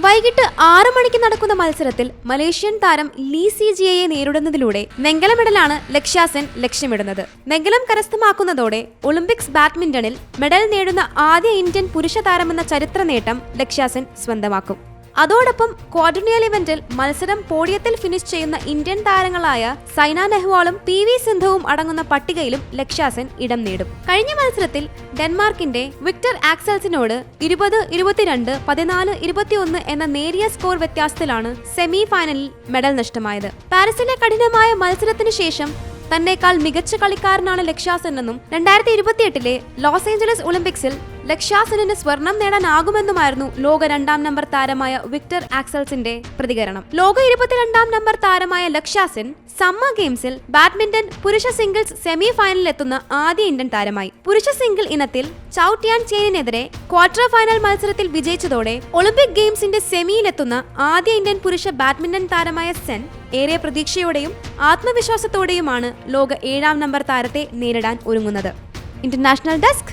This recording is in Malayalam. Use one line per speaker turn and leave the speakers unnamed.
വൈകിട്ട് ആറു മണിക്ക് നടക്കുന്ന മത്സരത്തിൽ മലേഷ്യൻ താരം ലീ സി ജിയയെ നേരിടുന്നതിലൂടെ വെങ്കല മെഡലാണ് ലക്ഷ്യാസെൻ ലക്ഷ്യമിടുന്നത്. വെങ്കലം കരസ്ഥമാക്കുന്നതോടെ ഒളിമ്പിക്സ് ബാഡ്മിന്റണിൽ മെഡൽ നേടുന്ന ആദ്യ ഇന്ത്യൻ പുരുഷ താരമെന്ന ചരിത്ര നേട്ടം ലക്ഷ്യാസെൻ സ്വന്തമാക്കും. അതോടൊപ്പം ക്വാഡിനിയൽ ഇവന്റിൽ മത്സരം പോഡിയത്തിൽ ഫിനിഷ് ചെയ്യുന്ന ഇന്ത്യൻ താരങ്ങളായ സൈന നെഹ്വാളും പി വി സിന്ധുവും അടങ്ങുന്ന പട്ടികയിലും ലക്ഷ്യാസൻ ഇടം നേടും. കഴിഞ്ഞ മത്സരത്തിൽ ഡെൻമാർക്കിന്റെ വിക്ടർ ആക്സൽസിനോട് ഇരുപത് ഇരുപത്തിരണ്ട് പതിനാല് ഇരുപത്തിയൊന്ന് എന്ന നേരിയ സ്കോർ വ്യത്യാസത്തിലാണ് സെമി ഫൈനലിൽ മെഡൽ നഷ്ടമായത്. പാരീസിലെ കഠിനമായ മത്സരത്തിനു ശേഷം തന്നേക്കാൾ മികച്ച കളിക്കാരനാണ് ലക്ഷ്യാസെന്നെന്നും രണ്ടായിരത്തി ഇരുപത്തിയെട്ടിലെ ലോസ് ഏഞ്ചലസ് ഒളിമ്പിക്സിൽ ലക്ഷ്യാസെനിന് സ്വർണം നേടാനാകുമെന്നുമായിരുന്നു ലോക രണ്ടാം നമ്പർ താരമായ വിക്ടർ ആക്സൽസിന്റെ പ്രതികരണം. ലോക ഇരുപത്തിരണ്ടാം നമ്പർ താരമായ ലക്ഷാസൻ സമ്മർ ഗെയിംസിൽ ബാഡ്മിന്റൺ പുരുഷ സിംഗിൾസ് സെമി ഫൈനലിൽ എത്തുന്ന ആദ്യ ഇന്ത്യൻ താരമായി. പുരുഷ സിംഗിൾ ഇനത്തിൽ ചൌട്ടിയാൻ ചേനിനെതിരെ ക്വാർട്ടർ ഫൈനൽ മത്സരത്തിൽ വിജയിച്ചതോടെ ഒളിമ്പിക് ഗെയിംസിന്റെ സെമിയിലെത്തുന്ന ആദ്യ ഇന്ത്യൻ പുരുഷ ബാഡ്മിന്റൺ താരമായ സെൻ ഏറെ പ്രതീക്ഷയോടെയും ആത്മവിശ്വാസത്തോടെയുമാണ് ലോക ഏഴാം നമ്പർ താരത്തെ നേരിടാൻ ഒരുങ്ങുന്നത്. International desk